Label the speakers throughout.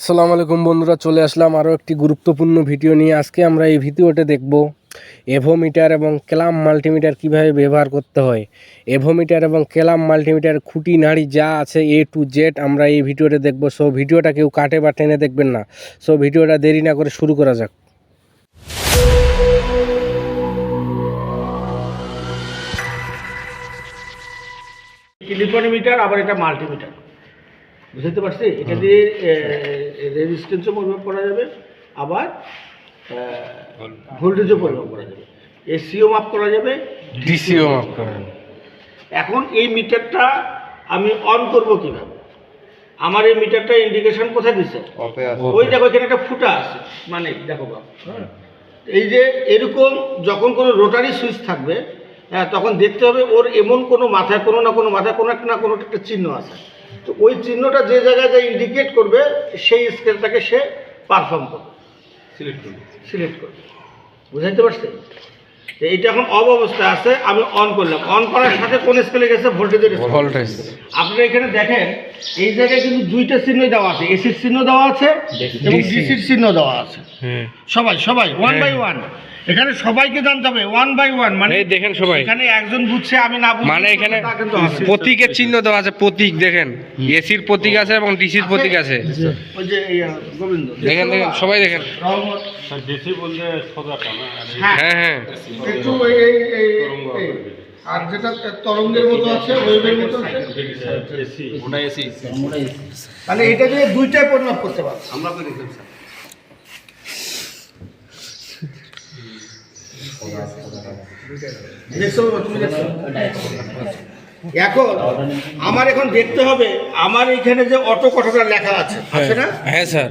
Speaker 1: আসসালামু আলাইকুম বন্ধুরা, চলে আসলাম আরও একটি গুরুত্বপূর্ণ ভিডিও নিয়ে। আজকে আমরা এই ভিডিওতে দেখব এভোমিটার এবং ক্লাম মাল্টিমিটার কীভাবে ব্যবহার করতে হয়। এভোমিটার এবং ক্লাম মাল্টিমিটার খুঁটি নাড়ি যা আছে এ টু জেড আমরা এই ভিডিওতে দেখব। সো ভিডিওটা কেউ কাটে বা টেনে দেখবেন না। সো ভিডিওটা দেরি না করে শুরু করা যাক।
Speaker 2: মিটার আবার এটা মাল্টিমিটার বুঝতে পারছি? এটা দিয়ে রেজিস্ট্যান্সও পরিমাপ করা যাবে আবার ভোল্টেজও পরিমাপ করা যাবে। এসিও মাপ করা যাবে
Speaker 1: ডিসিও মাফ যাবে।
Speaker 2: এখন এই মিটারটা আমি অন করব কীভাবে? আমার এই মিটারটা ইন্ডিকেশন কোথায় দিচ্ছে ওই দেখো এখানে একটা ফুটা আছে। মানে দেখো হ্যাঁ। এই যে এরকম যখন কোনো রোটারি সুইচ থাকবে হ্যাঁ তখন দেখতে হবে ওর এমন কোনো মাথায় কোনো না কোনো মাথায় কোনো একটা না কোনো একটা চিহ্ন আছে। তো ওই চিহ্নটা যে জায়গায় যা ইন্ডিকেট করবে সেই স্কেলটাকে সে পারফর্ম করবে। সিলেক্ট করবে। সিলেক্ট করবে। বুঝাইতে পারছি যে এইটা এখন অব অবস্থায় আছে আমি অন করলাম। অন করার সাথে কোন স্কেলে গেছে? ভোল্টেজের আপনি এখানে দেখেন এই জায়গায় কিন্তু দুইটা চিহ্ন দেওয়া আছে। এসির চিহ্ন দেওয়া আছে এবং ডিসির চিহ্ন দেওয়া আছে।
Speaker 1: হ্যাঁ
Speaker 2: সবাই সবাই ওয়ান। বাই ওয়ান এখানে সবাইকে জানতে হবে ওয়ান বাই ওয়ান মানে
Speaker 1: দেখেন সবাই।
Speaker 2: এখানে একজন বুঝছে আমি না বুঝছি
Speaker 1: মানে এখানে। প্রতীকের চিহ্ন দেওয়া আছে প্রতীক দেখেন। এসির প্রতীক আছে এবং ডিসির প্রতীক আছে।
Speaker 2: ওই যে এই, গোবিন্দ।
Speaker 1: দেখেন দেখেন সবাই দেখেন।
Speaker 3: সোজাটা না
Speaker 2: হ্যাঁ।
Speaker 1: হ্যাঁ হ্যাঁ।
Speaker 2: একটু এই এই। আর যেটা তরঙ্গের মতো আছে ওয়েভের মতো আছে?
Speaker 3: এসি।
Speaker 2: মানে এটা দিয়ে দুইটাই পরিমাপ করতে তুমি দেখছ? এখন আমার এখন দেখতে হবে আমার এখানে যে অটো কটোটা লেখা আছে আছে না?
Speaker 1: হ্যাঁ স্যার।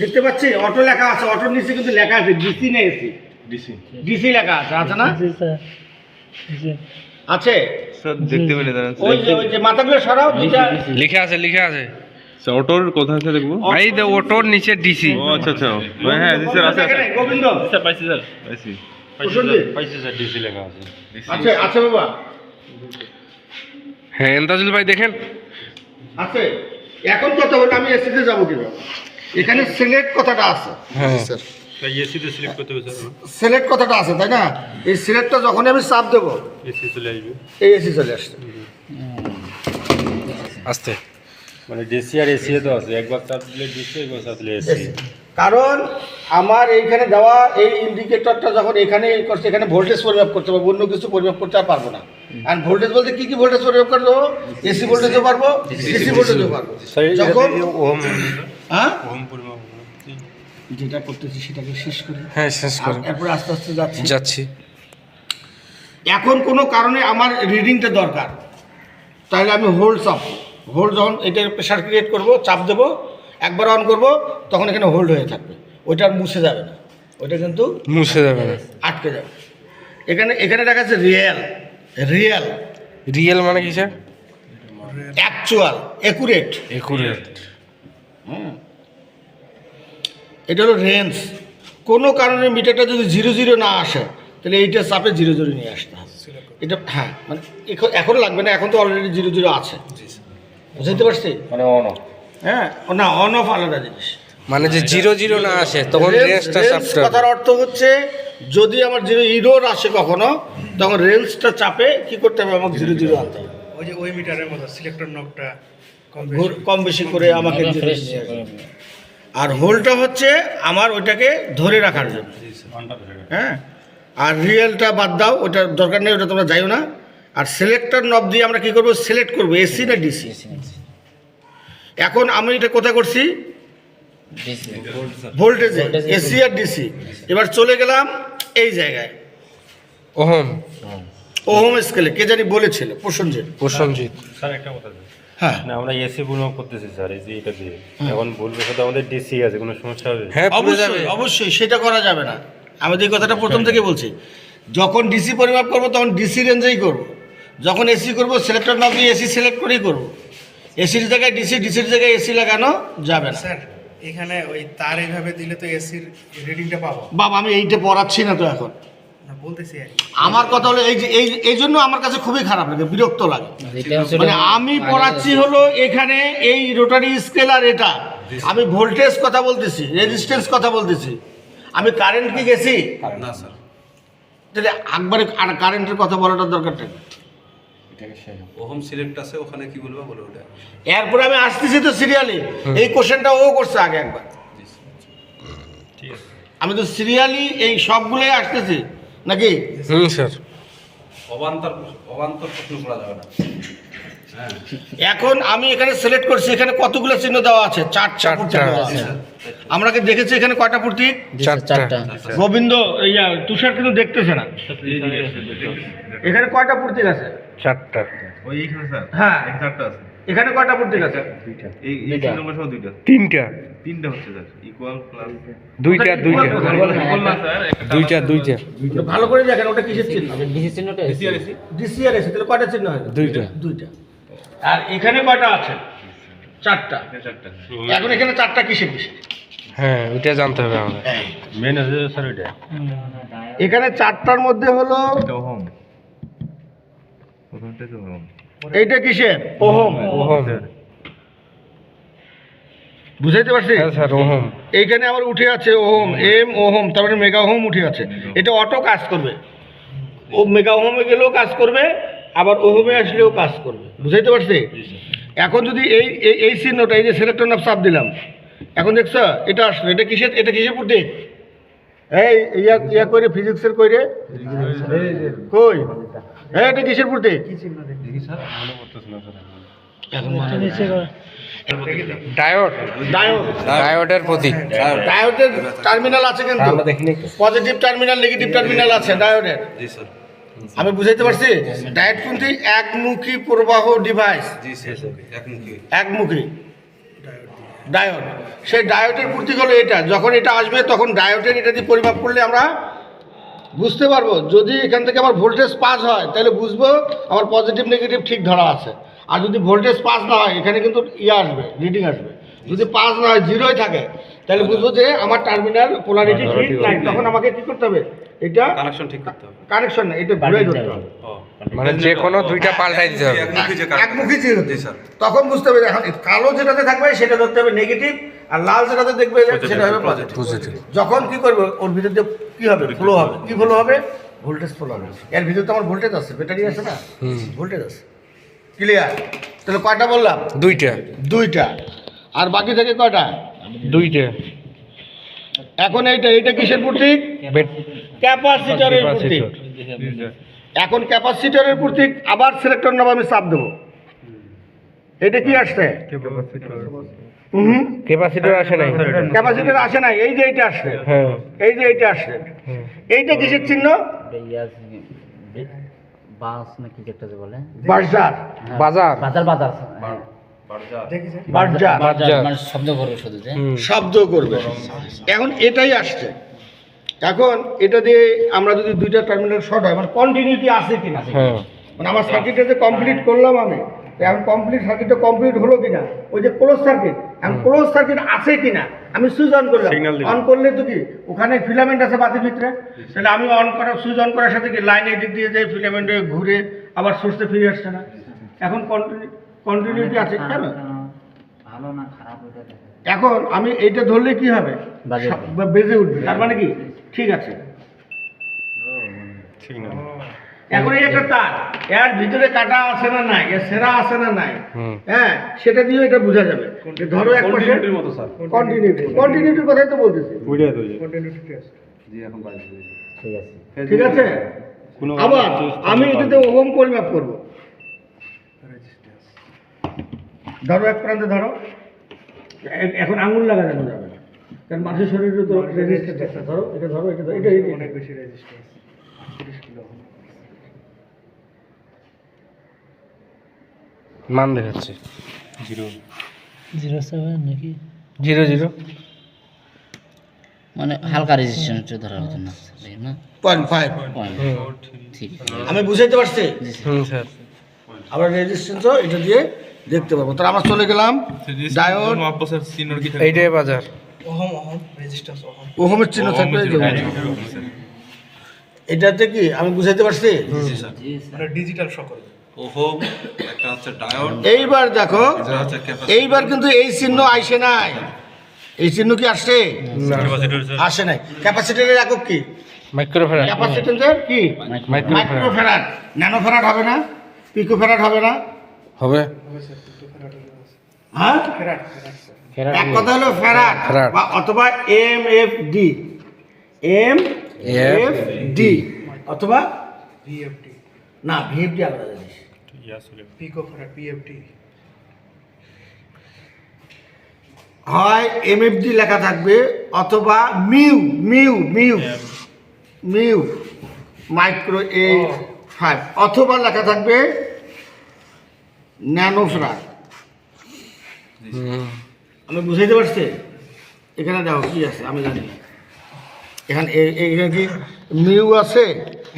Speaker 2: দেখতে পাচ্ছি? অটো লেখা আছে অটোর নিচে কিন্তু লেখা আছে ডিসি না এসি?
Speaker 3: ডিসি।
Speaker 2: ডিসি লেখা আছে আছে না? আছে?
Speaker 3: স্যার দেখতে পেলে
Speaker 2: ওই যে ওই যে মাথাগুলো সরাও
Speaker 1: লিখে আছে লিখে আছে
Speaker 3: অটোর কোথায় আছে দেখব?
Speaker 1: এই যে ওটোর নিচে ডিসি
Speaker 3: ও আচ্ছা আচ্ছা। হ্যাঁ হ্যাঁ স্যার আছে আছে।
Speaker 2: গোবিন্দ।
Speaker 3: স্যার পাইছি স্যার। পাইছি। পাইছি স্যার ডিসি লেখা আছে।
Speaker 2: আছে আছে বাবা।
Speaker 1: হ্যাঁ এন্তাজুল ভাই দেখেন।
Speaker 2: আছে। এখন কথা হলো আমি এসিতে যাব কীভাবে? এখানে সিলেক্ট কথাটা আছে।
Speaker 1: হ্যাঁ।
Speaker 3: স্যার।
Speaker 2: সিলেক্ট কথাটা আছে তাই না? এই সিলেক্টটা যখনই আমি চাপ দেবো
Speaker 3: এসি চলে আসবে।
Speaker 2: এই এসি চলে আসছে।
Speaker 1: আস্তে
Speaker 3: মানে ডিসি আর এসি তো আছে একবার চাপ দিলে ডিসি একবার চাপ দিলে এসি
Speaker 2: কারণ আমার এইখানে দেওয়া এই ইন্ডিকেটরটা যখন এখানে এই করছে এখানে ভোল্টেজ পরিমাপ করতে পারব অন্য কিছু পরিমাপ করতে আর পারব না। আর ভোল্টেজ বলতে কি কি ভোল্টেজ পরিমাপ করতে পারব এসি ভোল্টেজও পারব ডিসি ভোল্টেজও পারব। যখন হ্যাঁ?
Speaker 3: পরিমাপ
Speaker 2: যেটা করতেছি সেটাকে শেষ করি।
Speaker 1: হ্যাঁ শেষ করুন
Speaker 2: এরপর আস্তে আস্তে যাচ্ছি।
Speaker 1: যাচ্ছি।
Speaker 2: এখন কোনো কারণে আমার রিডিংটা দরকার। তাহলে আমি হোল্ড চাপ। হোল্ড যখন এটার প্রেশার ক্রিয়েট করব চাপ দেব একবার অন করব তখন এখানে হোল্ড হয়ে থাকবে। ওইটা আর মুছে যাবে না। ওইটা কিন্তু
Speaker 1: মুছে যাবে না।
Speaker 2: আটকে যাবে। এখানে এখানে দেখা যাচ্ছে রিয়েল রিয়েল
Speaker 1: রিয়েল মানে কি স্যার
Speaker 2: অ্যাকচুয়াল একুরেট
Speaker 1: একুরেট
Speaker 2: এটা হলো রেঞ্জ। কোনো কারণে মিটারটা যদি জিরো জিরো না আসে তাহলে এইটা চাপে জিরো জিরো নিয়ে আসতে হবে। এটা হ্যাঁ মানে এখন- লাগবে না এখন তো অলরেডি জিরো জিরো আছে। বুঝতে পারছি?
Speaker 3: মানে অন অফ
Speaker 2: হ্যাঁ না অন অফ আলাদা জিনিস।
Speaker 1: মানে যে জিরো জিরো না আসে তখন রেঞ্জটা
Speaker 2: কথার অর্থ হচ্ছে যদি আমার জিরো ইরোর আসে কখনো তখন রেঞ্জটা চাপে কি করতে হবে? আমাকে জিরো জিরো আনতে হবে।
Speaker 4: ওই যে ওই মিটারের মতো সিলেক্টর নকটা কম
Speaker 2: বেশি করে আমাকে জিরো নিয়ে আসবে। আর হোলটা হচ্ছে আমার ওইটাকে ধরে রাখার জন্য। হ্যাঁ? আর রিয়েলটা বাদ দাও ওটা দরকার নেই ওটা তোমরা যাইও না। আর সিলেক্টার নব দিয়ে আমরা কি করব? সিলেক্ট করব এসি না ডিসি এখন আমি এটা কোথায় করছি? ভোল্টেজে এসি আর ডিসি এবার চলে গেলাম এই জায়গায়।
Speaker 1: ওহম।
Speaker 2: ওহম স্কেলে কে জানি বলেছিল প্রসঞ্জিৎ
Speaker 1: প্রসঞ্জিৎ
Speaker 3: স্যার একটা কথা।
Speaker 2: হ্যাঁ।
Speaker 3: না আমরা এসি পরিমাপ করতেছি স্যার এই যে এটা দিয়ে। এখন বলবে সাথে আমাদের ডিসি আছে কোনো সমস্যা হবে?
Speaker 1: হ্যাঁ
Speaker 2: অবশ্যই অবশ্যই সেটা করা যাবে না। এই কথাটা প্রথম থেকে বলছি যখন ডিসি পরিমাপ করব তখন ডিসি রেঞ্জেই করব। যখন এসি করব সিলেক্টর না দিয়ে এসি সিলেক্ট করেই করব। এসির জায়গায় ডিসি ডিসির জায়গায় এসি লাগানো যাবে না।
Speaker 4: স্যার এখানে ওই তার এইভাবে দিলে তো এসির রিডিংটা পাবো।
Speaker 2: বাবা আমি এইটা পড়াচ্ছি না তো এখন। আমার কথা হলো এই যে এই এই জন্য আমার কাছে খুবই খারাপ লাগে বিরক্ত লাগে। মানে আমি পড়াচ্ছি হলো এখানে এই রোটারি স্কেল আর এটা আমি ভোল্টেজ কথা বলতেছি রেজিস্ট্যান্স কথা বলতেছি। আমি কারেন্ট কি গেছি?
Speaker 4: না স্যার
Speaker 2: তাহলে একবারে কারেন্টের কথা বলাটা দরকারটা
Speaker 4: ওহম সিলেক্ট আছে ওখানে কি বলব বলে ওটা।
Speaker 2: এরপরে আমি আসতেছি তো সিরিয়ালি এই কোশ্চেনটা ও করছে আগে একবার। আমি তো সিরিয়ালি এই সবগুলোই আসতেছি। নাকি?
Speaker 1: হুম স্যার।
Speaker 4: অবান্তর অবান্তর প্রশ্ন করা যাবে না।
Speaker 2: এখন আমি এখানে সিলেক্ট করছি এখানে কতগুলো চিহ্ন দেওয়া আছে? চার চারটা আছে। আমরা কি দেখেছি এখানে কয়টা প্রতীক
Speaker 1: চারটা।
Speaker 2: গোবিন্দ ইয়া তুষার কিন্তু দেখতেছে না। এখানে কয়টা প্রতীক আছে?
Speaker 1: চারটা।
Speaker 3: ওই এইখানে স্যার।
Speaker 2: হ্যাঁ।
Speaker 3: চারটা আছে।
Speaker 2: এখানে কয়টা প্রতীক আছে?
Speaker 3: এই এই তিন নম্বর সহ দুইটা।
Speaker 1: তিনটা।
Speaker 3: তিনটা হচ্ছে স্যার ইকুয়াল প্লাস
Speaker 1: দুইটা দুইটা। দুইটা। দুইটা
Speaker 2: ভালো করে দেখেন ওটা কিসের চিহ্ন?
Speaker 5: ডিসি চিহ্নটা
Speaker 2: ডিসিআর এসে তাহলে কয়টা চিহ্ন হয়
Speaker 1: দুইটা।
Speaker 2: দুইটা। আর এখানে কয়টা আছে? চারটা।
Speaker 3: চারটা।
Speaker 2: এখন এখানে চারটা কিসের কিসের
Speaker 1: হ্যাঁ ওইটা জানতে হবে আমাদের।
Speaker 3: মেন আছে স্যার ওইটা
Speaker 2: এখানে চারটার মধ্যে হলো
Speaker 3: হোম প্রথমটা তো হোম
Speaker 2: এইটা কিসের ওহম।
Speaker 1: ওহম।
Speaker 2: বুঝাইতে পারছি?
Speaker 1: হ্যাঁ স্যার ওহম।
Speaker 2: এইখানে আবার উঠে আছে ওহম এম ওহম তারপরে মেগা ওহম উঠে আছে। এটা অটো কাজ করবে। ও মেগা ওহমে গেলেও কাজ করবে আবার ওহমে আসলেও কাজ করবে। বুঝাইতে পারছি? এখন যদি এই এই- এই চিহ্নটা এই যে সিলেক্টর নাম চাপ দিলাম এখন দেখছ এটা আসলো। এটা কিসের এটা কিসের প্রতীক? এই ইয়া ইয়া করে ফিজিক্সের কইরে? কই? হ্যাঁ এটা কিসের প্রতীক?
Speaker 3: দেখি? স্যার করতেছ না স্যার
Speaker 1: ডায়োড।
Speaker 2: ডায়োড।
Speaker 1: ডায়োডের প্রতীক।
Speaker 2: ডায়োডের টার্মিনাল আছে কিন্তু। পজিটিভ টার্মিনাল নেগেটিভ টার্মিনাল আছে ডায়োডের।
Speaker 4: জি স্যার।
Speaker 2: আমি বুঝাইতে পারছি? ডায়োড কিন্তু একমুখী প্রবাহ ডিভাইস।
Speaker 4: একমুখী।
Speaker 2: একমুখী। ডায়োড সেই ডায়োডের প্রতীক হলো এটা। যখন এটা আসবে তখন ডায়োডের এটা দিয়ে পরিমাপ করলে আমরা বুঝতে পারব। যদি এখান থেকে আমার ভোল্টেজ পাস হয়, তাহলে বুঝব আমার পজিটিভ নেগেটিভ ঠিক ধরা আছে। আর যদি ভোল্টেজ পাস না হয়, এখানে কিন্তু ইয়ে আসবে রিডিং আসবে। যদি পাস না হয় জিরোই থাকে। তাহলে বুঝব যে আমার টার্মিনাল পোলারিটি ঠিক নাই তখন আমাকে কি করতে হবে? এটা
Speaker 4: কানেকশন ঠিক করতে হবে।
Speaker 2: কানেকশন না এটা ঘুরে ধরতে হবে।
Speaker 1: মানে যে কোনো দুইটা পাল্টাই দিতে হবে।
Speaker 4: একমুখী যে জি স্যার।
Speaker 2: তখন বুঝতে হবে এখন কালো যেটাতে থাকবে সেটা ধরতে হবে নেগেটিভ আর লাল যেটাতে দেখবে সেটা হবে পজিটিভ
Speaker 1: পজিটিভ
Speaker 2: যখন কি করবে ওর ভিতর দিয়ে কি হবে? ফ্লো হবে। কি ফ্লো হবে? ভোল্টেজ ফ্লো হবে। এর ভিতরে তো আমার ভোল্টেজ আছে ব্যাটারি আছে না? ভোল্টেজ আছে। ক্লিয়ার তাহলে কয়টা বললাম?
Speaker 1: দুইটা।
Speaker 2: দুইটা। আর বাকি থেকে কয়টা?
Speaker 1: দুইটা।
Speaker 2: এখন এইটা এইটা কিসের প্রতীক? ক্যাপাসিটরের প্রতীক। এখন ক্যাপাসিটরের প্রতীক আবার সিলেক্টর নাম আমি চাপ দেবো। এটা কি আসছে? হুম
Speaker 1: ক্যাপাসিটর আসে নাই।
Speaker 2: ক্যাপাসিটর আসে না এই যে এইটা আসছে।
Speaker 1: হ্যাঁ।
Speaker 2: এই যে এইটা আসছে। এইটা কিসের চিহ্ন?
Speaker 5: বাস না যেটা বলে।
Speaker 2: বাজার।
Speaker 1: বাজার।
Speaker 5: বাজার বাজার। মানে শব্দ করবে শুধু
Speaker 2: শব্দ করবে। এখন এটাই আসছে। এখন এটা দিয়ে আমরা যদি দুইটা টার্মিনাল শর্ট হয় মানে কন্টিনিউটি আছে কিনা?
Speaker 1: হ্যাঁ।
Speaker 2: মানে আমার সার্কিটটা যে কমপ্লিট করলাম আমি এখন কমপ্লিট সার্কিটটা কমপ্লিট হলো কিনা? ওই যে ক্লোজ সার্কিট এখন ক্লোজ সার্কিট আছে কিনা? আমি সুইচ অন করলাম। অন করলে তো কি? ওখানে ফিলামেন্ট আছে বাতির ভিতরে? তাহলে আমি অন করা সুইচ অন করার সাথে কি লাইন এদিক দিয়ে যে ফিলামেন্টে ঘুরে আবার সোর্সে ফিরে আসছে না? এখন কন্টিনিউটি আছে কেন?
Speaker 5: ভালো না খারাপ
Speaker 2: এখন আমি এইটা ধরলে কি হবে?
Speaker 5: বাজে
Speaker 2: সব- বা- বেজে উঠবে তার মানে কি? ঠিক আছে।
Speaker 3: ঠিক না।
Speaker 2: এখন এই একটা তার এর ভিতরে কাটা আছে না নাই এর সেরা আছে না নাই হ্যাঁ সেটা দিয়ে এটা বোঝা যাবে। যে ধরো এক পাশে
Speaker 4: কন্টিনিউটির মতো স্যার।
Speaker 2: কন্টিনিউটি কন্টিনিউটির কথাই তো বলতেছি।
Speaker 3: ওইটা তো
Speaker 4: জি এখন বাইরে
Speaker 5: ঠিক আছে।
Speaker 2: ঠিক আছে? আবার আমি এটাতে ওহম পরিমাপ করব। ধরো এক প্রান্তে ধরো। এখন আঙুল লাগানো যাবে না। কারণ মানুষের শরীরে তো রেজিস্ট্যান্স আছে। ধরো এটা ধরো এটা ধরো, এটা
Speaker 4: অনেক বেশি রেজিস্ট্যান্স
Speaker 1: মান দেখাচ্ছে।
Speaker 3: জিরো।
Speaker 1: জিরো নাকি? Zero zero.
Speaker 5: মানে হালকা রেজিস্ট্যান্স ধরার জন্য তাই না?
Speaker 2: পয়েন্ট ফাইভ
Speaker 5: ঠিক।
Speaker 2: আমি বুঝাইতে পারছি?
Speaker 1: হুম স্যার।
Speaker 2: আমরা রেজিস্ট্যান্সও এটা দিয়ে দেখতে পাবো। তাহলে আমরা চলে গেলাম ডায়োড
Speaker 1: এইটাই বাজার।
Speaker 2: ওহমের চিহ্ন থাকবে এই যে এটাতে কি আমি বুঝাইতে পারছি?
Speaker 5: জি স্যার।
Speaker 4: মানে ডিজিটাল সকল।
Speaker 6: ওহম একটা হচ্ছে ডায়োড
Speaker 2: এইবার দেখো
Speaker 6: এটা হচ্ছে ক্যাপাসিটর
Speaker 2: এইবার কিন্তু এই চিহ্ন আইসে নাই। এই চিহ্ন কি আসছে? আসে নাই। ক্যাপাসিটরের একক কি?
Speaker 1: মাইক্রোফেরার
Speaker 2: ক্যাপাসিট্যান্সের কি?
Speaker 1: মাইক্রোফেরার
Speaker 2: মাইক্রোফ্যারাড ন্যানোফ্যারাড হবে না। পিকোফ্যারাড হবে না।
Speaker 1: হবে?
Speaker 2: হ্যাঁ? এক কথা হলো ফ্যারাড। বা অথবা M F D. M F D. অথবা
Speaker 4: ভিএফটি
Speaker 2: না ভিএফডি আলাদা জিনিস।
Speaker 4: পিকো ফেরাট পিএফটি
Speaker 2: হয় এমএফডি লেখা থাকবে অথবা mu mu mu. Mu micro eight five. অথবা লেখা থাকবে ন্যানোফ্রার আমি বুঝাইতে পারছি? এখানে দেখো কি আছে আমি জানি। এখানে এখানে কি মিউ আছে?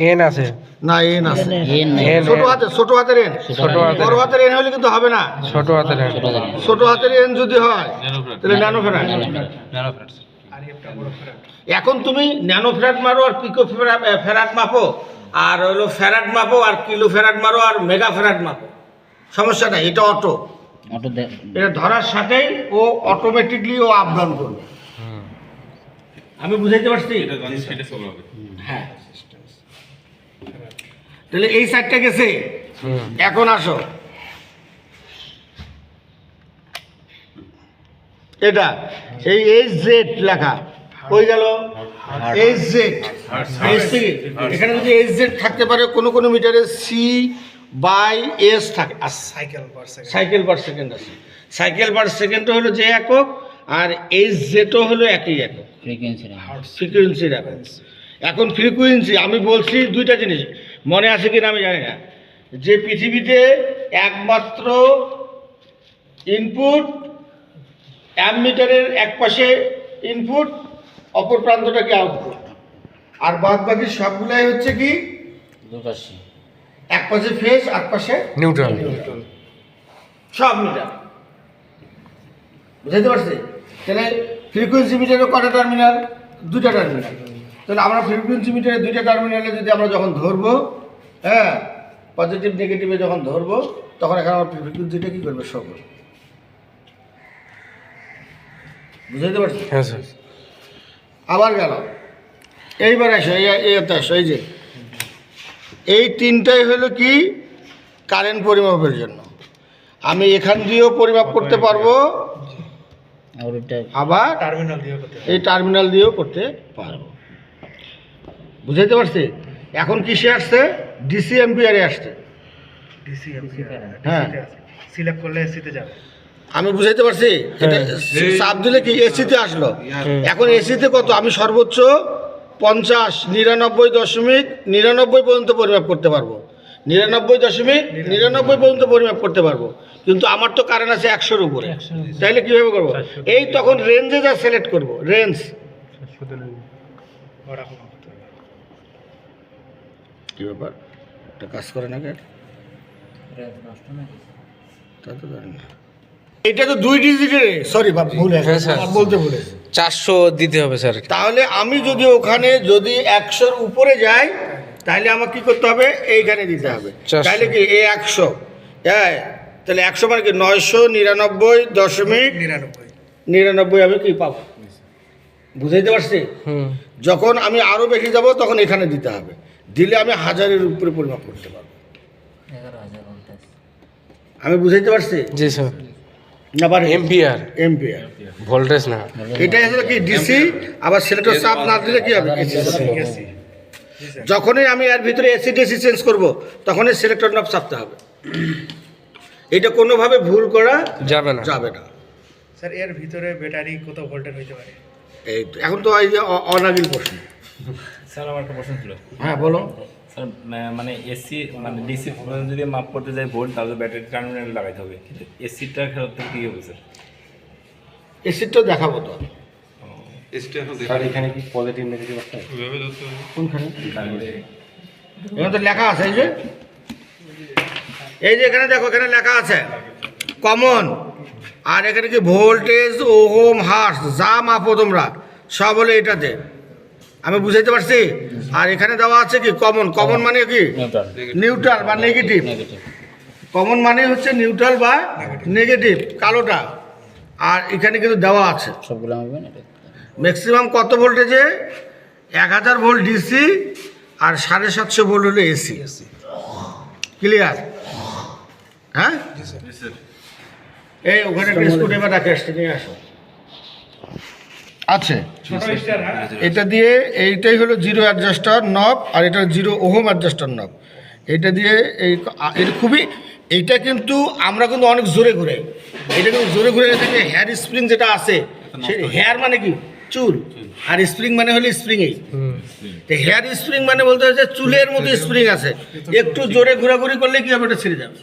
Speaker 1: এন আছে।
Speaker 2: না এন আছে।
Speaker 5: এন
Speaker 1: এন
Speaker 2: ছোট হাতে ছোট হাতের এন।
Speaker 1: হাতের
Speaker 2: বড় হাতের এন হলে কিন্তু হবে না।
Speaker 1: ছোট হাতের N।
Speaker 2: ছোট হাতের এন যদি হয় তাহলে ন্যানোফ্রার
Speaker 4: আর একটা বড় ফেরাট
Speaker 2: এখন তুমি ন্যানো ফেরাট মারো আর পিকো ফেরা- ফেরাট মাপো আর হলো ফেরাট মাপো আর কিলো ফেরাট মারো আর মেগা ফেরাট মাপো। সমস্যা নাই এটা অটো
Speaker 5: অটো
Speaker 2: এটা ধরার সাথেই ও অটোমেটিকলি ও আপ ডাউন করবে। আমি বুঝাইতে পারছি? হ্যাঁ। তাহলে এই সাইডটা গেছে? এখন আসো। এটা এই এইচ জেড লেখা। কই গেল? এইচ জেড এখানে যদি এইচ জেড থাকতে পারে কোনো কোনো মিটারে সি বাই এস থাকে। আর
Speaker 4: cycle per second.
Speaker 2: Cycle per second আছে। সাইকেল পার সেকেন্ডও হলো যে একক আর এইচ জেডও হলো একই একক।
Speaker 5: ফ্রিকোয়েন্সি
Speaker 2: ফ্রিকুয়েন্সির একক এখন ফ্রিকুয়েন্সি আমি বলছি দুইটা জিনিস মনে আছে কিনা আমি জানি না। যে পৃথিবীতে একমাত্র ইনপুট অ্যামমিটারের এক পাশে ইনপুট অপর প্রান্তটা কি আউটপুট আর বাদ বাকি সবগুলাই হচ্ছে কি?
Speaker 5: দুপাশে।
Speaker 2: এক পাশে ফেস এক পাশে
Speaker 1: নিউট্রাল
Speaker 2: সব মিটার বুঝতে পারছি তাহলে ফ্রিকোয়েন্সি মিটারে কটা টার্মিনাল দুটা টার্মিনাল তাহলে আমরা ফ্রিকোয়েন্সি মিটারে দুইটা টার্মিনালে যদি আমরা যখন ধরবো হ্যাঁ পজিটিভ নেগেটিভে যখন ধরবো তখন এখানে আমার ফ্রিকোয়েন্সিটা কী করবে শো করবে বুঝতে পারছি
Speaker 1: হ্যাঁ স্যার
Speaker 2: আবার গেল এইবার আসো এই আসো এই যে এই তিনটাই হলো কি? কারেন্ট পরিমাপের জন্য। আমি এখান দিয়েও পরিমাপ করতে পারব। আবার
Speaker 4: টার্মিনাল দিয়ে
Speaker 2: এই টার্মিনাল দিয়েও করতে পারব। বুঝাইতে পারছি? এখন কিসে আসছে? ডিসি এম্পিয়ারে আসছে। হ্যাঁ।
Speaker 4: সিলেক্ট করলে এসিতে যাবে।
Speaker 2: আমি বুঝাইতে পারছি? এটা চাপ দিলে কি এসিতে আসলো? এখন এসিতে কত? আমি সর্বোচ্চ পঞ্চাশ নিরানব্বই দশমিক নিরানব্বই পর্যন্ত পরিমাপ করতে পারব। নিরানব্বই দশমিক নিরানব্বই পর্যন্ত পরিমাপ করতে পারব। কিন্তু আমার তো কারেন্ট আছে একশোর উপরে। তাইলে কীভাবে করব? এই তখন রেঞ্জে যা সিলেক্ট করব রেঞ্জ কী ব্যাপার? এটা কাজ করে না কেন তা তো জানি না। এটা তো দুই ডিজিটের সরি বাপ ভুল হয়েছে
Speaker 1: হ্যাঁ,
Speaker 2: বলতে ভুলেছে
Speaker 1: চারশো দিতে হবে স্যার।
Speaker 2: তাহলে আমি যদি ওখানে যদি একশোর উপরে যাই তাহলে আমাকে কি করতে হবে? এইখানে দিতে হবে। তাহলে কি এই একশো? হ্যাঁ তাহলে একশো মানে কি? নয়শো নিরানব্বই দশমিক
Speaker 4: নিরানব্বই।
Speaker 2: নিরানব্বই আমি কি পাবো? বুঝাইতে পারছি? যখন আমি আরও বেশি যাব তখন এখানে দিতে হবে। দিলে আমি হাজারের উপরে পরিমাপ করতে পারব। আমি বুঝাইতে পারছি?
Speaker 1: জি স্যার।
Speaker 2: না পারি
Speaker 1: এম্পিয়ার
Speaker 2: এম্পিয়ার
Speaker 1: ভোল্টেজ না।
Speaker 2: এটা আসলে কি ডিসি আবার সিলেক্টর চাপ না দিলে কি হবে? যখনই আমি এর ভিতরে এসি ডিসি চেঞ্জ করব তখনই সিলেক্টর নব চাপতে হবে। এটা কোনোভাবে ভুল করা
Speaker 1: যাবে না।
Speaker 2: যাবে না।
Speaker 4: স্যার এর ভিতরে ব্যাটারি কত ভোল্টের হইতে পারে?
Speaker 2: এই এখন তো এই যে অ- অনাবিল প্রশ্ন।
Speaker 7: স্যার আমার একটা প্রশ্ন ছিল।
Speaker 2: হ্যাঁ বলো।
Speaker 7: মানে এসি মানে ডিসি যদি মাপ করতে যাই ভোল্ট তাহলে ব্যাটারি টার্মিনাল লাগাইতে হবে। কিন্তু এসিটা ক্ষেত্রে কী হবে স্যার
Speaker 2: এসিটাও দেখাবো তো। আমি।
Speaker 3: স্যার এখানে কি পজিটিভ নেগেটিভ আছে?
Speaker 2: কোনখানে? এখানে তো লেখা আছে এই যে। এই যে এখানে দেখো এখানে লেখা আছে কমন আর এখানে কি ভোল্টেজ ওহম হার্স যা মাপো তোমরা সব হলো এটাতে। আমি বুঝাইতে পারছি? আর এখানে দেওয়া আছে কি? কমন কমন মানে কি?
Speaker 5: নিউট্রাল
Speaker 2: বা নেগেটিভ কমন মানে হচ্ছে নিউট্রাল বা নেগেটিভ কালোটা। আর এখানে কিন্তু দেওয়া আছে।
Speaker 5: সবগুলো
Speaker 2: ম্যাক্সিমাম কত ভোল্টেজে এক হাজার ভোল্ট ডিসি আর সাড়ে সাতশো ভোল্ট হলো এসি ক্লিয়ার হ্যাঁ? এই ওখানে একটা স্কুটি বা রাখে আসতে নিয়ে আসো। আছে। এটা দিয়ে এইটাই হলো জিরো অ্যাডজাস্টার নব আর এটা জিরো ওহম অ্যাডজাস্টার নব এটা দিয়ে এই এটা খুবই এইটা কিন্তু আমরা কিন্তু অনেক জোরে ঘুরে এটা কিন্তু জোরে ঘুরে থাকে হেয়ার স্প্রিং যেটা আছে হেয়ার মানে কি? চুল। আর স্প্রিং মানে হলো স্প্রিংই তো হেয়ার স্প্রিং মানে বলতে হচ্ছে চুলের মতো স্প্রিং আছে। একটু জোরে ঘোরাঘুরি করলে কি হবে? এটা ছিঁড়ে যাবে।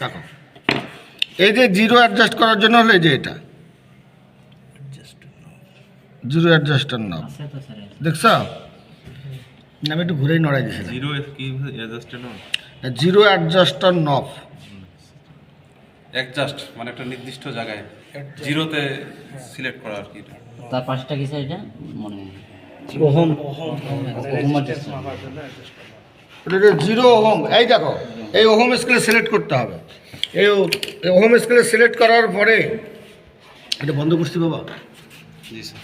Speaker 2: দেখো। এই যে জিরো অ্যাডজাস্ট করার জন্য হলো এই যে এটা। জিরো অ্যাডজাস্টার নব দেখছ? আমি একটু ঘুরেই নড়াই দিয়েছিলাম।
Speaker 6: Zero
Speaker 2: zero adjuster knob
Speaker 6: adjust মানে একটা নির্দিষ্ট জায়গায়। জিরোতে সিলেক্ট করা আর কি
Speaker 5: তার পাশটা কি স্যার এটা? মনে
Speaker 2: ওহম। এটা জিরো ওহম এই দেখো এই ওহম স্কেলে সিলেক্ট করতে হবে। এই এই ওহম স্কেলে সিলেক্ট করার পরে এটা বন্ধ করছি বাবা।
Speaker 6: জি স্যার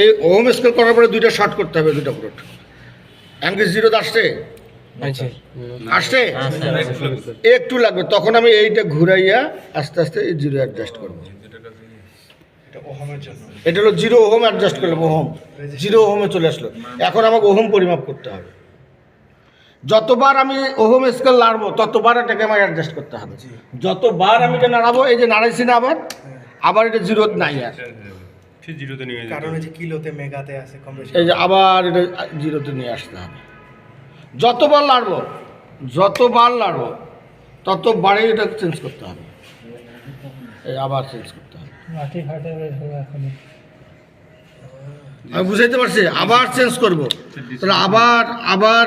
Speaker 2: এই ওহম স্কেল করার পরে দুইটা শর্ট করতে হবে দুইটা পুরোট এমনকি জিরো আসছে?
Speaker 1: আচ্ছা
Speaker 2: আসছে? একটু লাগবে তখন আমি এইটা ঘুরাইয়া আস্তে আস্তে এই জিরো অ্যাডজাস্ট করব। এটা হলো জিরো ওহম অ্যাডজাস্ট করলাম ওহম। জিরো ওহমে চলে আসলো। এখন আমাকে ওহম পরিমাপ করতে হবে। যতবার আমি ওহম স্কেল নাড়বো ততবার এটাকে আমাকে অ্যাডজাস্ট করতে হবে। যতবার আমি এটা নাড়াবো এই যে নাড়াইছি না আবার আবার এটা জিরো নাই আর।
Speaker 3: ঠিক জিরোতে নিয়ে
Speaker 4: কারণ কিলোতে মেগাতে আছে কম বেশি।
Speaker 2: এই যে আবার এটা জিরোতে নিয়ে আসতে হবে। যতবার লাড়বো যতবার লাড়বো ততবারই এটা চেঞ্জ করতে হবে। এই আবার চেঞ্জ করতে হবে। আমি বুঝাইতে পারছি? আবার চেঞ্জ করব। তাহলে আবার আবার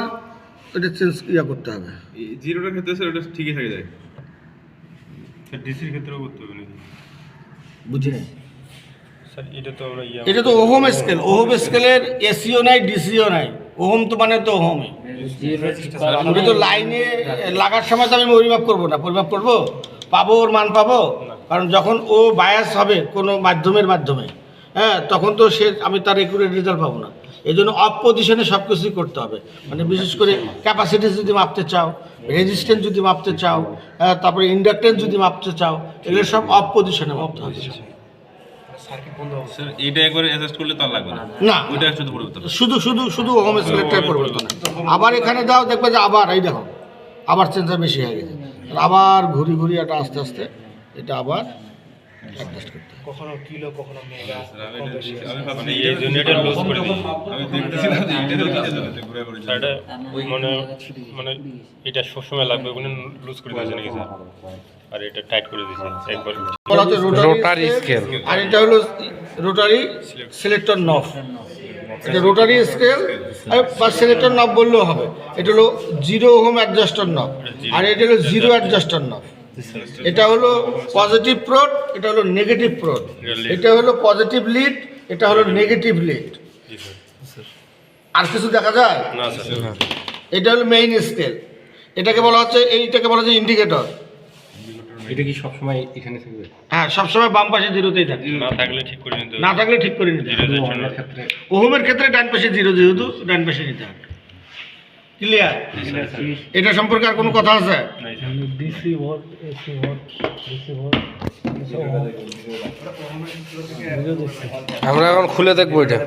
Speaker 2: এটা চেঞ্জ ইয়া করতে হবে।
Speaker 3: এই জিরোটার ক্ষেত্রে স্যার ওটা ঠিকই থাকে যায় স্যার ডিসির ক্ষেত্রেও করতে হবে নাকি?
Speaker 2: বুঝি
Speaker 3: এটা তো
Speaker 2: এটা তো ওহম স্কেল ওহম স্কেলের এসিও নাই ডিসিও নাই। ওহম তো মানে তো ওহমে আমি তো লাইনে লাগার সময় তো আমি পরিমাপ করব না। পরিমাপ করব? পাবো ওর মান পাবো? কারণ যখন ও বায়াস হবে কোনো মাধ্যমের মাধ্যমে হ্যাঁ তখন তো সে আমি তার একুরেট রেজাল্ট পাবো না। এই জন্য অফ পজিশনে সব কিছুই করতে হবে। মানে বিশেষ করে ক্যাপাসিটি যদি মাপতে চাও রেজিস্ট্যান্স যদি মাপতে চাও তারপরে ইন্ডাকটেন্স যদি মাপতে চাও এগুলো সব অফ পজিশনে মাপতে হবে
Speaker 6: স্যার এইটা একবার অ্যাডজাস্ট করলে না।
Speaker 2: না।
Speaker 6: শুধু
Speaker 2: শুধু শুধু হোম পরিবর্তন। আবার এখানে দাও দেখবে যে আবার এই দেখো আবার সেন্সার বেশি হয়ে গেছে। আবার ঘুরি ঘুরি এটা আস্তে আস্তে এটা আবার অ্যাডজাস্ট করতে
Speaker 4: কখনো কিলো কখনো মেগা
Speaker 6: আমি এটা
Speaker 3: মানে
Speaker 6: ভাবছি
Speaker 3: এই জন্য এটা করে দিই
Speaker 6: আমি দেখতেছিলাম যে এইটা তো ঠিক ঘুরে ঘুরে
Speaker 3: স্যার মানে মানে এটা সবসময় লাগবে লুজ করে দিয়েছে নাকি স্যার? আর এটা টাইট করে দিয়েছে একবার
Speaker 2: বলা হচ্ছে
Speaker 1: রোটারি
Speaker 2: রোটারি
Speaker 1: স্কেল
Speaker 2: স্কেল আর এটা হলো রোটারি সিলেক্টর নফ এটা রোটারি স্কেল বা সিলেক্টর নব বললেও হবে। এটা হলো জিরো হোম অ্যাডজাস্টার নব আর এটা হলো জিরো অ্যাডজাস্টার নব এটা হলো পজিটিভ প্রোড এটা হলো নেগেটিভ প্রোড এটা হলো পজিটিভ লিড এটা হলো নেগেটিভ লিড আর কিছু দেখা যায়?
Speaker 3: না স্যার
Speaker 2: এটা হলো মেইন স্কেল এটাকে বলা হচ্ছে এইটাকে বলা হচ্ছে ইন্ডিকেটর
Speaker 1: এটা কি সবসময় এখানে থাকবে?
Speaker 2: হ্যাঁ সবসময় বাম পাশে জিরোতেই থাকে।
Speaker 3: না থাকলে ঠিক করে নিতে
Speaker 2: না থাকলে ঠিক করে নিতে ওহমের ক্ষেত্রে ডান পাশে জিরো যেহেতু ডান পাশে নিতে হবে। ক্লিয়ার এটা সম্পর্কে আর কোনো কথা আছে?
Speaker 1: আমরা এখন খুলে দেখব এটা।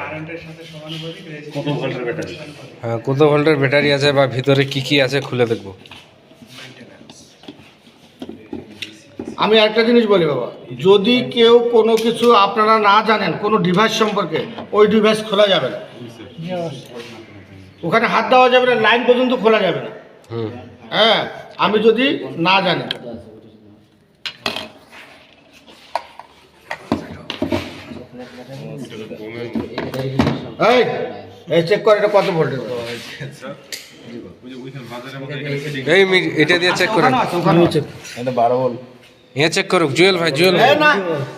Speaker 4: কারেন্টের সাথে সমানুপাতিক
Speaker 3: কত ভোল্টের ব্যাটারি
Speaker 1: হ্যাঁ কত ভোল্টের ব্যাটারি আছে বা ভিতরে কি কি আছে খুলে দেখব।
Speaker 2: আমি একটা জিনিস বলি বাবা যদি কেউ কোনো কিছু আপনারা না জানেন কোনো ডিভাইস সম্পর্কে ওই ডিভাইস খোলা যাবে না। ওখানে হাত দেওয়া যাবে না লাইন পর্যন্ত খোলা যাবে না।
Speaker 1: হুম।
Speaker 2: হ্যাঁ আমি যদি না জানি। এই চেক করে এটা কত ভোল্টেজ
Speaker 1: এই এটা দিয়ে চেক করেন।
Speaker 5: এটা বারো
Speaker 1: এ চেক করুক জুয়েল ভাই জুয়েল ভাই।
Speaker 2: না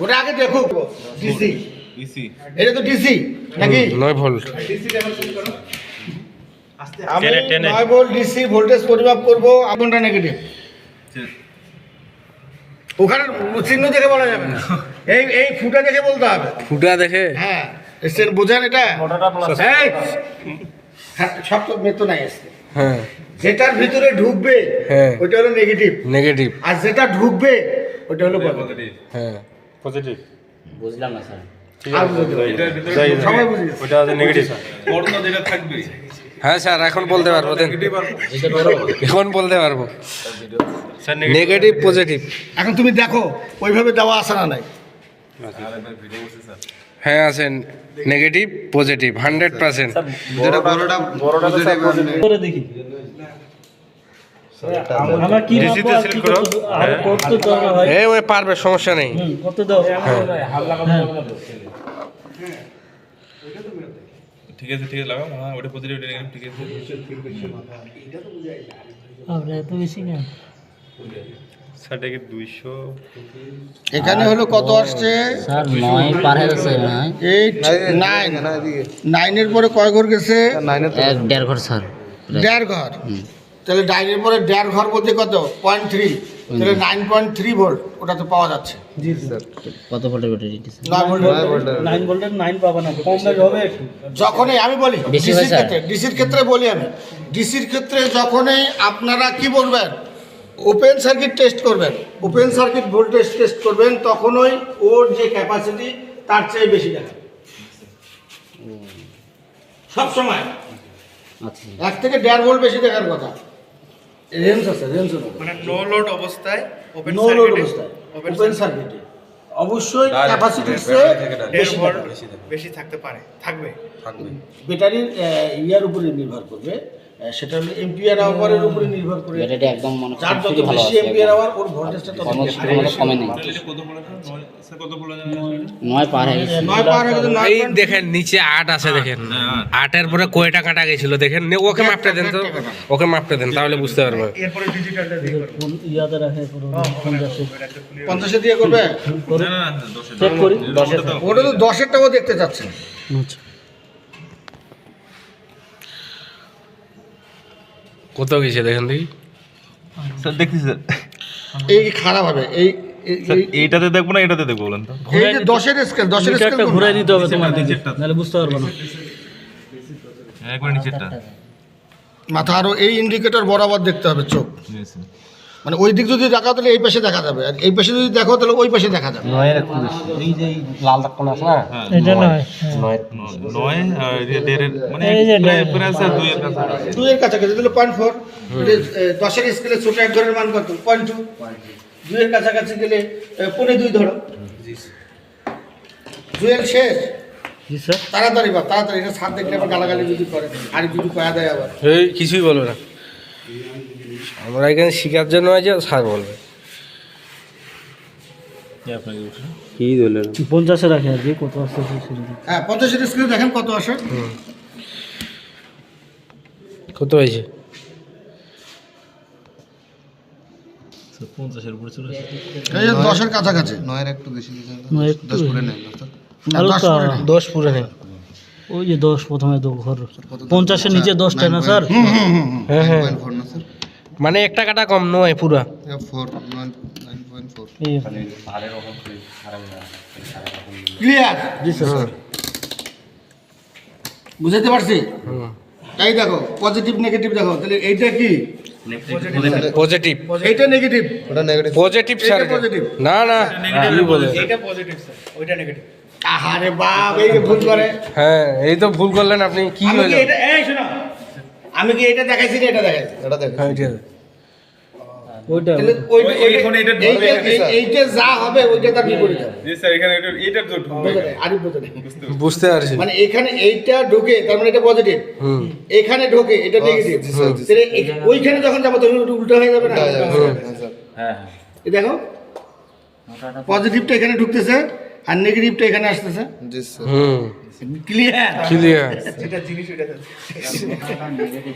Speaker 2: ওটা আগে দেখুক। ডিসি। এটা তো ডিসি নাকি?
Speaker 1: নয় ভোল্ট
Speaker 2: ভোল্ট ডিসি ভোল্টেজ পরিমাপ করব আপনারটা নেগেটিভ ওখানে চিহ্ন দেখে বলা যাবে না। এই এই ফুটা দেখে বলতে হবে।
Speaker 1: ফুটা দেখে?
Speaker 2: হ্যাঁ এসছেন বোঝেন এটা? এই! হ্যাঁ, সব তো মেতো নাই এসছে
Speaker 1: হ্যাঁ।
Speaker 2: যেটার ভিতরে ঢুকবে
Speaker 1: হ্যাঁ।
Speaker 2: ওইটা হলো নেগেটিভ
Speaker 1: নেগেটিভ
Speaker 2: আর যেটা ঢুকবে ওইটা হলো পজিটিভ
Speaker 1: হ্যাঁ।
Speaker 3: পজিটিভ
Speaker 5: বুঝলাম না স্যার।
Speaker 2: আর বুঝতে সবাই বুঝে
Speaker 3: ওটা নেগেটিভ
Speaker 6: বর্ণ যেটা থাকবে?
Speaker 1: হ্যাঁ স্যার এখন বলতে পারব এখন বলতে পারব।
Speaker 3: স্যার
Speaker 1: নেগেটিভ পজিটিভ
Speaker 2: এখন তুমি দেখো ওইভাবে দেওয়া আসে না নাই।
Speaker 1: হ্যাঁ আছেন নেগেটিভ পজিটিভ হান্ড্রেড পার্সেন্ট
Speaker 5: যেটা বড়টা বড়টা
Speaker 7: ঠিক আছে ঠিক আছে লাগাও। হ্যাঁ ওটা পজিটিভ ওটা নেগেটিভ ঠিক আছে।
Speaker 8: আমরা এত বেশি না।
Speaker 2: এখানে হলো কত আসছে? নাইনের পরে কয় ঘর গেছে?
Speaker 5: দেড় ঘর স্যার।
Speaker 2: দেড় ঘর। তাহলে নাইনের পরে দেড় ঘর বলতে কত? Point three. তাহলে নাইন পয়েন্ট থ্রি ভোল্ট ওটা তো পাওয়া যাচ্ছে।
Speaker 5: কত ভোল্টের ব্যাটারি
Speaker 2: নয় ভোল্ট
Speaker 8: নাইন ভোল্টের নাইন পাবা না কম দামে হবে।
Speaker 2: যখনই আমি বলি ডিসির ক্ষেত্রে ডিসির ক্ষেত্রে বলি আমি ডিসির ক্ষেত্রে যখনই আপনারা কি বলবেন ওপেন সার্কিট টেস্ট করবেন ওপেন সার্কিট ভোল্টেজ টেস্ট করবেন তখনই ওর যে ক্যাপাসিটি তার চেয়ে বেশি দেখা। সব সময়।
Speaker 5: আচ্ছা।
Speaker 2: এক থেকে দেড় ভোল্ট বেশি দেখার কথা। রেঞ্জ আছে রেঞ্জ
Speaker 4: মানে নো লোড অবস্থায় ওপেন
Speaker 2: নো লোড অবস্থায় ওপেন সার্কিটে অবশ্যই ক্যাপাসিটি বেশি
Speaker 4: বেশি থাকতে পারে থাকবে।
Speaker 2: থাকবে। ব্যাটারির ইয়ার উপরে নির্ভর করবে। সেটা হলো এম্পিয়ার আওয়ারের উপরে নির্ভর করে
Speaker 5: ব্যাটারি একদম মনে
Speaker 2: যার যত বেশি এম্পিয়ার আওয়ার ওর ভোল্টেজটা তত বেশি।
Speaker 5: কমে নেই।
Speaker 6: কত বলা যায়? নয়-
Speaker 5: পার হয়ে গেছে।
Speaker 2: নয় পাওয়ার হয়ে গেছে
Speaker 1: এই দেখেন নিচে আট আছে দেখেন। আটের পরে কয়টা কাটা গেছিল দেখেন। ওকে মাপটা দেন তো। ওকে মাপটা দেন তাহলে বুঝতে পারব।
Speaker 4: এরপরে ডিজিটালটা দিয়ে
Speaker 8: কোন ইয়াতে রাখে? পুরো পঞ্চাশে।
Speaker 2: পঞ্চাশে দিয়ে করবে?
Speaker 6: না না না দশের
Speaker 8: চেক করি।
Speaker 6: দশের। দাও
Speaker 2: ওটা তো দশেরটাও দেখতে চাচ্ছে
Speaker 8: আচ্ছা।
Speaker 1: কত গেছে দেখেন দেখি
Speaker 7: স্যার দেখছি স্যার।
Speaker 2: এই খারাপ হবে? এই এই-
Speaker 7: স্যার এইটাতে দেখব না এটাতে দেখব বলেন তো।
Speaker 2: এই যে দশের স্কেল দশের স্কেল
Speaker 8: ঘুরিয়ে দিতে হবে তোমার দিকে নাহলে বুঝতে পারব না।
Speaker 7: একবার নিচেরটা।
Speaker 2: মাথা আরও এই ইন্ডিকেটর বরাবর দেখতে হবে চোখ। মানে ওই দিক যদি দেখা তাহলে এই পাশে দেখা যাবে। আর এই পাশে যদি দেখো তাহলে ওই পাশে দেখা যাবে।
Speaker 8: এটা নয়।
Speaker 7: নয় আর এই যে দেড়ের মানে
Speaker 8: এই যে
Speaker 7: প্রায় প্রায় স্যার দুইয়ের কাছে
Speaker 2: দুইয়ের কাছাকাছি তাহলে পয়েন্ট ফোর দশের স্কেলে ছোট এক ঘরের মান কত? পয়েন্ট টু দুইয়ের কাছাকাছি গেলে আহ, দুই ধরো। দুয়ের শেষ।
Speaker 8: জি স্যার।
Speaker 2: তাড়াতাড়ি বা তাড়াতাড়ি। এটা সাত দেখলে আবার গালাগালি যদি করে আর যদি কয়া দেয় আবার।
Speaker 1: এই কিছুই বলবে না। আমরা এখানে শিকার জন্য আছে স্যার বলবে।
Speaker 8: পঞ্চাশে আর কি কত আসছে
Speaker 2: হ্যাঁ পঞ্চাশের স্কেলে দেখেন কত আসে।
Speaker 1: কত হয়েছে?
Speaker 7: পঞ্চাশের উপরে চলে আসে।
Speaker 2: দশের কাছাকাছি।
Speaker 8: একটু
Speaker 2: দশ
Speaker 8: হালকা।
Speaker 2: করে নেই।
Speaker 1: দশ পুরে নেই
Speaker 8: ওই যে দশ প্রথমে ঘর। পঞ্চাশের নিচে দশটা না স্যার।
Speaker 1: হ্যাঁ হ্যাঁ। মানে একটা কাটা কম নয় পুরা।
Speaker 8: জি
Speaker 2: বুঝতে পারছি? তাই দেখো পজিটিভ নেগেটিভ দেখো তাহলে এইটা কি?
Speaker 1: পজিটিভ
Speaker 2: এইটা নেগেটিভ ওটা নেগেটিভ
Speaker 1: পজিটিভ স্যার
Speaker 2: এটা positive।
Speaker 1: না না।
Speaker 4: এটা পজিটিভ স্যার ওইটা নেগেটিভ
Speaker 2: আহারে বাপ এই যে ভুল করে।
Speaker 1: হ্যাঁ এই তো ভুল করলেন আপনি কি
Speaker 2: আমি
Speaker 1: হলো?
Speaker 2: কি এটা এই শোনো। আমি কি এটা দেখাইছি না এটা দেখাইছি?
Speaker 1: হ্যাঁ ঠিক আছে
Speaker 8: ওইটা
Speaker 2: ওইটা।
Speaker 6: এখন এটা
Speaker 2: এইটা যা হবে ওইটা তার বিপরীত
Speaker 6: জি স্যার এখানে এটা?
Speaker 1: বুঝতে পারছি।
Speaker 2: মানে এখানে এইটা ঢোকে তার মানে এটা পজিটিভ
Speaker 1: হুম।
Speaker 2: এখানে ঢোকে এটা নেগেটিভ তাহলে ওইখানে যখন যাব তখন উল্টো হয়ে যাবে না?
Speaker 7: হ্যাঁ
Speaker 2: এই দেখো। পজিটিভটা এখানে ঢুকতেছে আর নেগেটিভটা এখানে আসতেছে।
Speaker 1: হুম।
Speaker 2: ক্লিয়ার
Speaker 1: ক্লিয়ার
Speaker 4: যেটা জিনিস ওইটা
Speaker 3: প্র্যাকটিক্যাল বুঝতে দাদা নাকি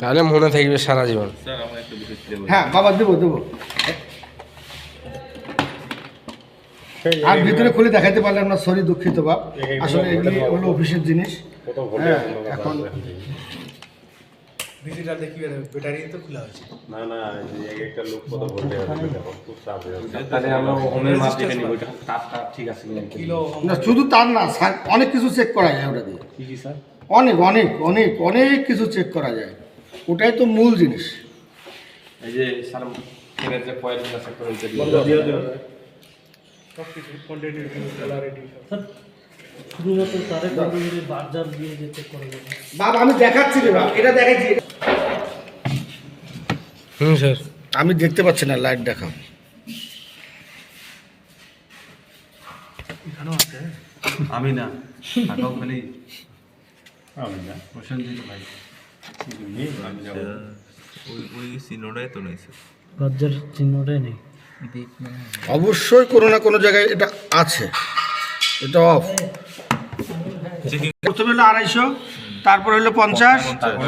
Speaker 1: তাহলে মনে থাকবে সারা জীবন।
Speaker 7: স্যার আমার একটা বিষয় ছিল
Speaker 2: হ্যাঁ বাবা দেবো দেবো। আর ভিতরে খুলে দেখাতে পারলাম না সরি দুঃখিত বাপ। আসলে এগুলি হলো অফিসের জিনিস। হ্যাঁ এখন
Speaker 4: ডিজিটাল দেখি ব্যাটারি তো খোলা হয়েছে।
Speaker 3: তাহলে আমরা হোমের মাপ দেখে নিব এটা তাপটা ঠিক আছে
Speaker 4: কিলো
Speaker 2: না শুধু তার না স্যার, অনেক কিছু চেক করা যায় ওটা দিয়ে।
Speaker 3: কি কি স্যার?
Speaker 2: অনেক অনেক অনেক অনেক কিছু চেক করা যায়। ওটাই তো মূল জিনিস।
Speaker 3: এই যে স্যার এর যে করে দিতে
Speaker 4: সব। কিছু
Speaker 8: শুধুমাত্র তারে কতগুলি বাজার দিয়ে যেতে করে দেবে
Speaker 2: বাপ আমি দেখাচ্ছি রে এটা দেখাচ্ছি।
Speaker 1: হুম স্যার।
Speaker 2: আমি দেখতে পাচ্ছি না লাইট দেখাও।
Speaker 4: এখানেও আছে?
Speaker 6: আমি না ঢাকাও খালি।
Speaker 3: আমি না।
Speaker 6: প্রসেনজিৎ ভাই। ওই ওই তো নইছে
Speaker 8: বাজার চিহ্নটাই নেই।
Speaker 2: অবশ্যই কোনো না কোনো জায়গায় এটা আছে। এটা অফ প্রথমে হলো আড়াইশো তারপর হলো পঞ্চাশ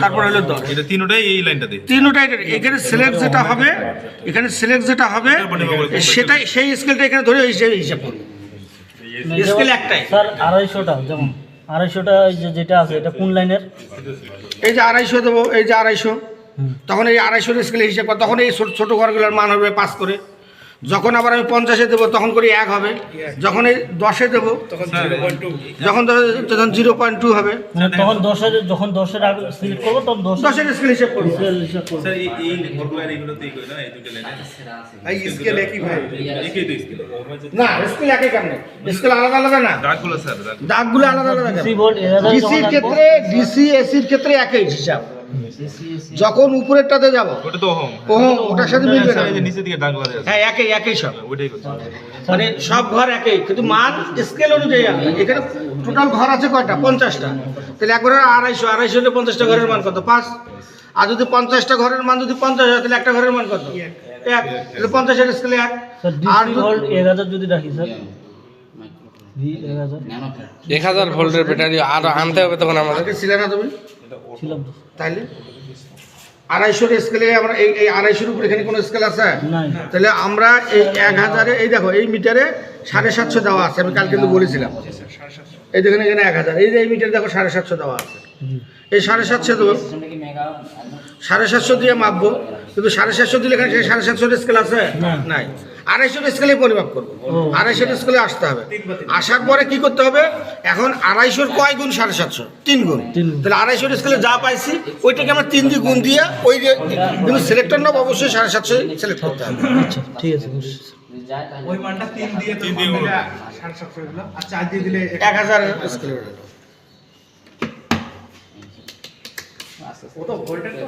Speaker 2: তারপর হলো দশ।
Speaker 6: এটা তিনোটাই এই লাইনটাতে
Speaker 2: তিনটাই এখানে সিলেক্ট যেটা হবে এখানে সিলেক্ট যেটা হবে সেটাই সেই স্কেলটা এখানে ধরে হিসেবে হিসাব করব। স্কেল একটাই।
Speaker 8: স্যার আড়াইশোটা যেমন আড়াইশোটা এই যে যেটা আছে এটা কোন লাইনের?
Speaker 2: এই যে আড়াইশো দেবো এই যে আড়াইশো তখন এই আড়াইশোর স্কেলে হিসাব করে তখন এই ছোট ছোটো ঘরগুলোর মান হবে পাস করে। যখন আবার আমি পঞ্চাশে দেবো তখন করি এক হবে। যখন এই দশে দেবো যখন তখন জিরো পয়েন্ট টু হবে।
Speaker 8: তখন দশের যখন দশের আগে সিলেক্ট করব তখন
Speaker 2: দশের স্কেল হিসাব করব।
Speaker 6: এই কই না? এই
Speaker 4: স্কেল একই ভাই।
Speaker 6: স্কেল
Speaker 2: না স্কেল একই কেমন? স্কেল আলাদা আলাদা না?
Speaker 6: দাগগুলো স্যার
Speaker 2: দাগগুলো। আলাদা আলাদা কেন ডিসির ক্ষেত্রে ডিসি এসির ক্ষেত্রে একই হিসাব। যখন উপরেরটাতে যাব
Speaker 6: ওটা তো হোম
Speaker 2: ওটার সাথে মিলবে না।
Speaker 6: নিচের দিকে
Speaker 2: হ্যাঁ একই একই সব।
Speaker 6: ওইটাই
Speaker 2: মানে সব ঘর একই কিন্তু মান স্কেল অনুযায়ী এখানে টোটাল ঘর আছে কয়টা? পঞ্চাশটা। তাহলে একবার আড়াইশো আড়াইশো হলে পঞ্চাশটা ঘরের মান কত? পাঁচ। আর যদি পঞ্চাশটা ঘরের মান যদি পঞ্চাশ হয় তাহলে একটা ঘরের মান কত? এক। তাহলে পঞ্চাশের স্কেলে এক। আর যদি-
Speaker 8: ভোল্ট এক হাজার যদি রাখি স্যার এক হাজার
Speaker 1: ভোল্টের ব্যাটারি আর আনতে হবে তখন আমাদের।
Speaker 2: আগে ছিলে না তুমি?
Speaker 8: ছিলাম। তো
Speaker 2: তাইলে? আড়াইশোর স্কেলে আমরা এই এই আড়াইশোর উপর এখানে কোনো স্কেল আছে? তাহলে আমরা এই এক হাজারে এই দেখো এই মিটারে সাড়ে সাতশো দেওয়া আছে আমি কাল কিন্তু বলেছিলাম। এই দেখেন এখানে এক হাজার। এই যে এই মিটার দেখো সাড়ে সাতশো দেওয়া আছে। এই সাড়ে সাতশো দেবো। সাড়ে সাতশো দিয়ে মাপবো। কিন্তু সাড়ে সাতশো দিলে এখানে সাড়ে সাতশোর স্কেল আছে? নাই। আড়াইশোর স্কেলে পরিমাপ করব। আড়াইশোর স্কেলে আসতে হবে। আসার পরে কি করতে হবে? এখন আড়াইশোর কয় গুণ সাড়ে সাতশো? তিন গুণ। তাহলে আড়াইশোর স্কেলে যা পাইছি ওইটাকে আমরা তিন দিয়ে গুণ দিয়ে ওই যে কিন্তু সিলেক্টর নেব অবশ্যই সাড়ে সাতশো সিলেক্ট করতে হবে।
Speaker 8: আচ্ছা ঠিক আছে
Speaker 4: ওই মানটা তিন দিয়ে তো সাড়ে সাতশো আর চার দিয়ে দিলে
Speaker 2: এক হাজার স্কেলে
Speaker 4: ও তো ভোল্টেজ তো